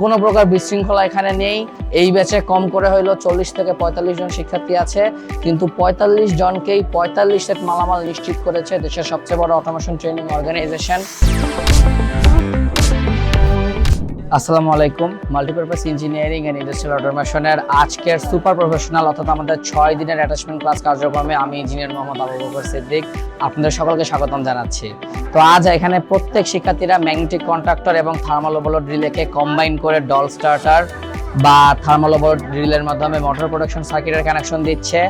কোনো প্রকার বিশৃঙ্খলা এখানে নেই। এই ব্যাচে কম করে হইল চল্লিশ থেকে পঁয়তাল্লিশ জন শিক্ষার্থী আছে। কিন্তু পঁয়তাল্লিশ জনকেই পঁয়তাল্লিশ সেট মালামাল নিশ্চিত করেছে দেশের সবচেয়ে বড় অটোমেশন ট্রেনিং অর্গানাইজেশন আসসালামু আলাইকুম মাল্টিপারপাস ইঞ্জিনিয়ারিং অ্যান্ড ইন্ডাস্ট্রিয়াল অটোমেশনের আজকের সুপার প্রফেশনাল অর্থাৎ আমাদের ছয় দিনের অ্যাটাচমেন্ট ক্লাস কার্যক্রমে আমি ইঞ্জিনিয়ার মোহাম্মদ আবু বকর সিদ্দিক আপনাদের সকলকে স্বাগতম জানাচ্ছি। তো আজ এখানে প্রত্যেক শিক্ষার্থীরা ম্যাগনেটিক কন্ট্রাক্টর এবং থার্মাল ওভারলোড রিলেকে কম্বাইন করে ডল স্টার্টার বা থার্মাল ওভার ড্রিলের মাধ্যমে মোটর প্রোডাকশন সার্কিটের কানেকশন দিচ্ছে।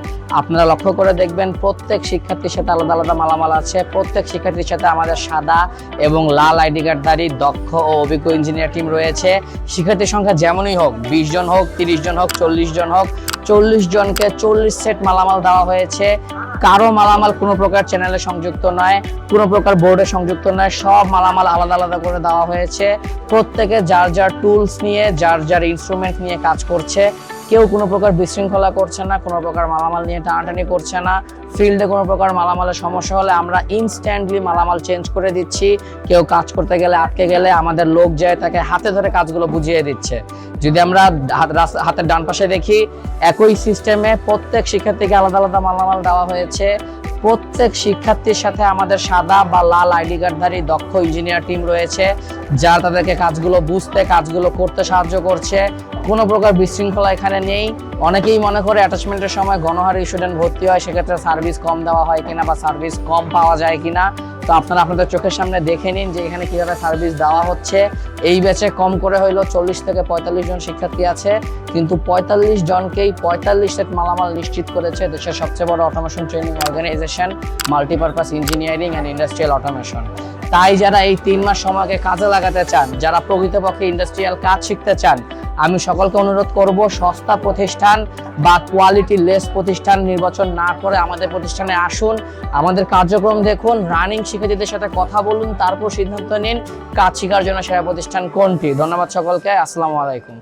আপনারা লক্ষ্য করে দেখবেন প্রত্যেক শিক্ষার্থীর সাথে আলাদা আলাদা মালামাল আছে, প্রত্যেক শিক্ষার্থীর সাথে আমাদের সাদা এবং লাল আইডি কার্ডধারী দক্ষ ও অভিজ্ঞ ইঞ্জিনিয়ার টিম রয়েছে। শিক্ষার্থীর সংখ্যা যেমনই হোক, বিশ জন হোক, তিরিশ জন হোক, চল্লিশ জন হোক চল্লিশ জনকে চল্লিশ সেট মালামাল দেওয়া হয়েছে। কারও মালামাল কোনো প্রকার চ্যানেলে সংযুক্ত নয়, কোনো প্রকার বোর্ডে সংযুক্ত নয়, সব মালামাল আলাদা আলাদা করে দেওয়া হয়েছে। প্রত্যেকে যার যার টুলস নিয়ে, যার যার ইনস্ট্রুমেন্ট নিয়ে কাজ করছে। কেউ কোনো প্রকার বিশৃঙ্খলা করছে না, কোনো প্রকার মালামাল নিয়ে টানাটানি করছে না। ফিল্ডে কোনো প্রকার মালামালের সমস্যা হলে আমরা ইনস্ট্যান্টলি মালামাল চেঞ্জ করে দিচ্ছি। কেউ কাজ করতে গেলে আটকে গেলে আমাদের লোক যায়, তাকে হাতে ধরে কাজগুলো বুঝিয়ে দিচ্ছে। যদি আমরা হাত- হাতের ডান পাশে দেখি, একই সিস্টেমে প্রত্যেক শিক্ষার্থীকে আলাদা আলাদা মালামাল দেওয়া হয়েছে। প্রত্যেক শিক্ষার্থীর সাথে আমাদের সাদা বা লাল আইডি কার্ডধারী দক্ষ ইঞ্জিনিয়ার টিম রয়েছে, যা তাদেরকে কাজগুলো বুঝতে, কাজগুলো করতে সাহায্য করছে। কোনো প্রকার বিশৃঙ্খলা এখানে নেই। অনেকেই মনে করে অ্যাটাচমেন্টের সময় গণহারে স্টুডেন্ট ভর্তি হয়, সেক্ষেত্রে সার্ভিস কম দেওয়া হয় কিনা বা সার্ভিস কম পাওয়া যায় কিনা। তো আপনারা আপনাদের চোখের সামনে দেখে নিন যে এখানে কীভাবে সার্ভিস দেওয়া হচ্ছে। এই ব্যাচে কম করে হইল চল্লিশ থেকে পঁয়তাল্লিশ জন শিক্ষার্থী আছে, কিন্তু পঁয়তাল্লিশ জনকেই পঁয়তাল্লিশ সেট মালামাল নিশ্চিত করেছে দেশের সবচেয়ে বড় automation training organization multipurpose engineering and industrial automation তাই যারা এই তিন মাস সময়কে কাজে লাগাতে চান, যারা প্রকৃতপক্ষে ইন্ডাস্ট্রিয়াল কাজ শিখতে চান, আমি সকলকে অনুরোধ করব, সস্তা প্রতিষ্ঠান বা কোয়ালিটি লেস প্রতিষ্ঠান নির্বাচন না করে আমাদের প্রতিষ্ঠানে আসুন, আমাদের কার্যক্রম দেখুন রানিং শিক্ষার্থীদের সাথে কথা বলুন, তারপর সিদ্ধান্ত নিন কাজ শেখার জন্য সেরা প্রতিষ্ঠান কোনটি। ধন্যবাদ সকলকে, আসসালামু আলাইকুম।